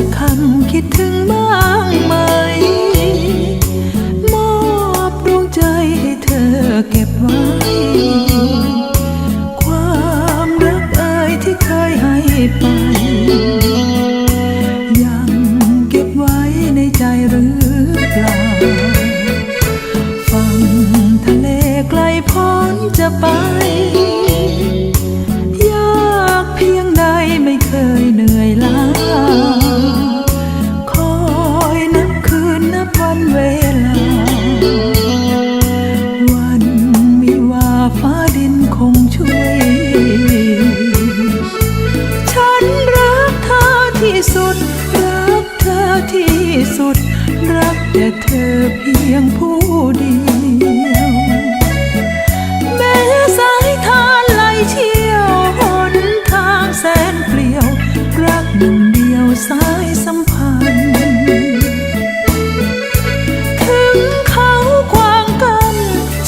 สักคำคิดถึงบ้างไหม มอบดวงใจให้เธอเก็บไว้ ความรักเอ่ยที่เคยให้ไป ยังเก็บไว้ในใจหรือเปล่าฝั่งทะเลไกลพ้นจะไป พียงผู้เดียว แม้สายทานไหลเชี่ยวหนทางแสนเปลี่ยว รักหนึ่งเดียวสายสัมพันธ์ถึงเขาขวางกัน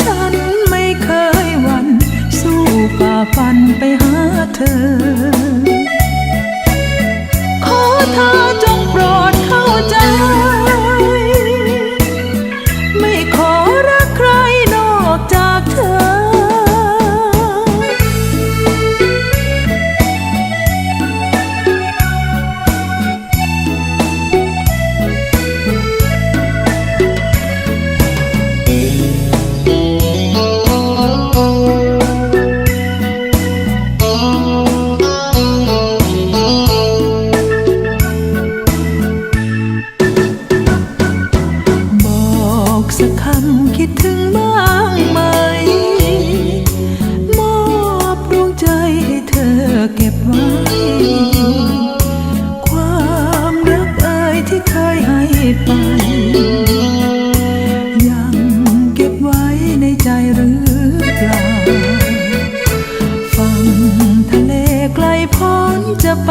ฉันไม่เคยหวัน สู้ฝ่าฟันไปหาเธอ คิดถึงบ้างไหม มอบดวงใจให้เธอเก็บไว้ ความรักเอ่ยที่เคยให้ไป ยังเก็บไว้ในใจหรือเปล่าฝั่งทะเลไกลพ้นจะไป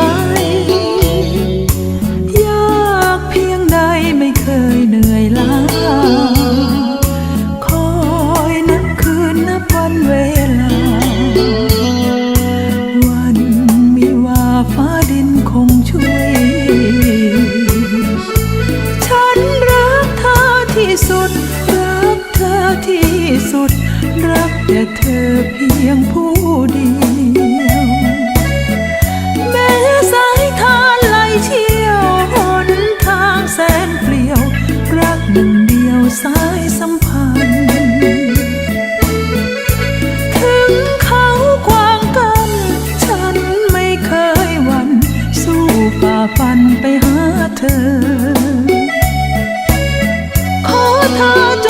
ธอที่สุด รักแต่เธอเพียงผู้เดียว แม้สายทานไหลเชี่ยวหนทางแสนเปลี่ยว รักหนึ่งเดียวสายสัมพันธ์ฝันไปหาเธอ ขอเธอ